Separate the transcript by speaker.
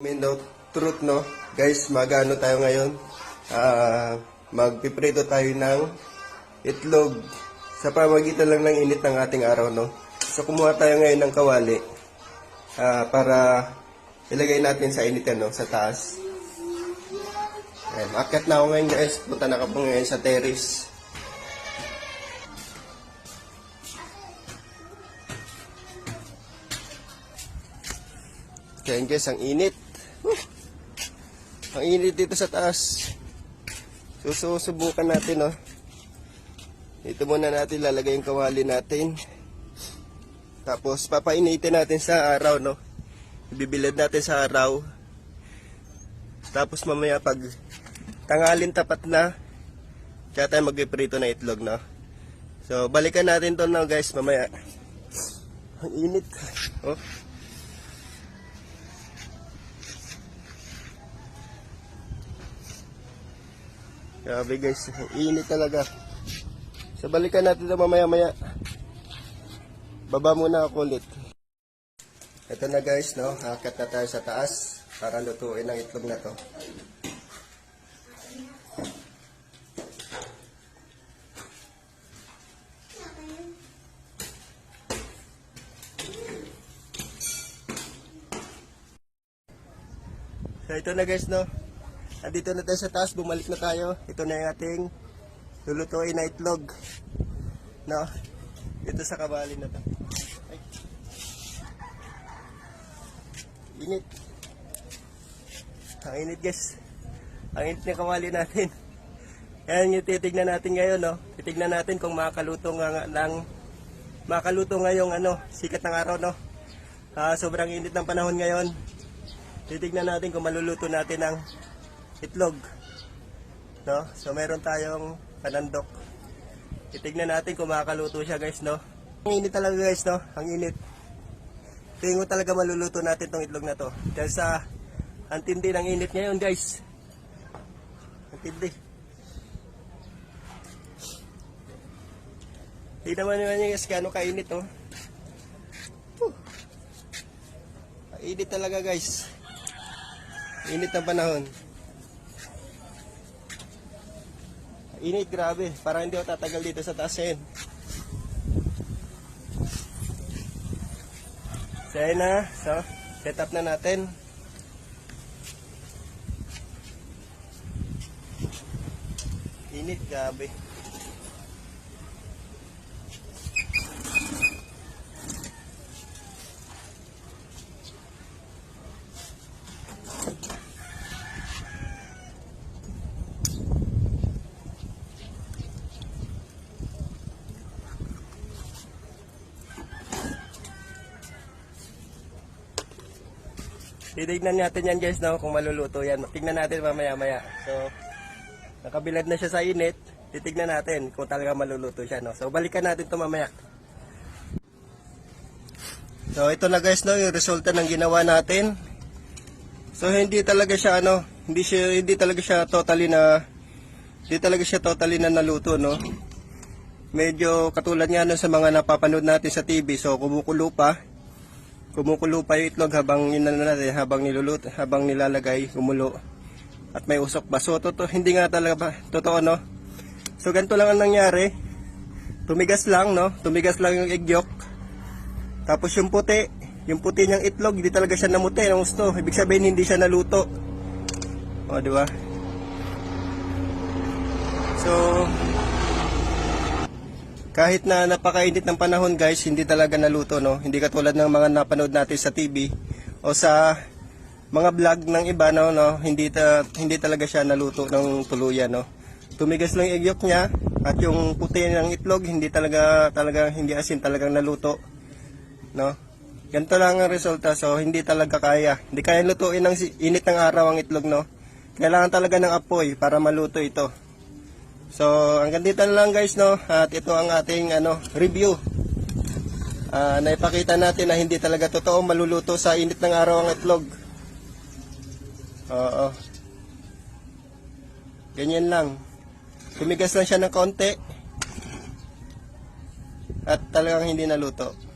Speaker 1: Mindo truth no. Guys, magano tayo ngayon? Ah, magpiprito tayo ng itlog sa pamagitan lang ng init ng ating araw no. So kumuha tayo ngayon ng kawali ah, para ilagay natin sa init no, sa taas. Ayan, akyat na ako ngayon guys. Punta na ako ngayon sa terrace. Kaya guys, ang init. Whew. Ang init dito sa taas. So, so subukan natin, no. Dito muna natin lalagay yung kawali natin. Tapos, papainitin natin sa araw, no. Ibibilad natin sa araw. Tapos, mamaya pag tangalin tapat na, kaya tayo magpiprito na itlog, no. So, balikan natin to no, guys, mamaya. Ang init. Oh. Grabe guys, init talaga. So balikan natin ito mamaya maya. Baba muna ako ulit. Ito na guys, no? Hakat na tayo sa taas para lutuin ang itlog na to. So ito na guys, no? Andito na tayo sa taas, bumalik na tayo. Ito na yung ating lulutuin na itlog. No? Dito sa kabali na to. Init. Ang init guys. Ang init na kawali natin. Yan yung titignan natin ngayon, no? Titignan natin kung makaluto nga ng makaluto ngayong ano, sikat ng araw, no? Ah, sobrang init ng panahon ngayon. Titignan natin kung maluluto natin ang itlog. No? So meron tayong panandok. Titignan natin kung makakaluto siya guys, no? Ang init talaga guys, no? Ang init. Tingin ko talaga maluluto natin tong itlog na to. Dahil sa ang tindi ng init ngayon guys. Ang tindi. Di naman naman yung guys, gano'ng kainit, oh. Whew. Init talaga guys. Init ng panahon. Init, grabe. Parang hindi ako tatagal dito sa taas ngayon. So, ayun na. So, set up na natin. Init, grabe. Titignan natin yan guys, no, kung maluluto yan. Tignan natin mamaya-maya. So, nakabilad na siya sa init. Titignan natin kung talaga maluluto siya, no. So, balikan natin to mamaya. So, ito na guys, no, yung resulta ng ginawa natin. So, hindi talaga siya, ano, hindi siya, hindi talaga siya totally na, hindi talaga siya totally na naluto, no. Medyo katulad nga nun sa mga napapanood natin sa TV. So, kumukulo pa kumukulo pa yung itlog habang yun na natin, habang nilulut, habang nilalagay, kumulo. At may usok pa. So, totoo, hindi nga talaga ba, totoo, no? So, ganito lang ang nangyari. Tumigas lang, no? Tumigas lang yung egg yolk. Tapos yung puti, yung puti niyang itlog, hindi talaga siya namuti ng gusto. Ibig sabihin, hindi siya naluto. O, di ba? So, kahit na napakainit ng panahon guys, hindi talaga naluto no. Hindi katulad ng mga napanood natin sa TV o sa mga vlog ng iba no, no hindi ta, hindi talaga siya naluto ng tuluyan no. Tumigas lang yung egg yolk niya at yung puti ng itlog hindi talaga talaga hindi asin talagang naluto no. Ganito lang ang resulta so hindi talaga kaya. Hindi kaya lutuin ng init ng araw ang itlog no. Kailangan talaga ng apoy para maluto ito. So, hanggang dito na lang guys, no? At ito ang ating ano, review. Ah, naipakita natin na hindi talaga totoo maluluto sa init ng araw ang itlog. Oo. Ganyan lang. Tumigas lang siya ng konti. At talagang hindi naluto.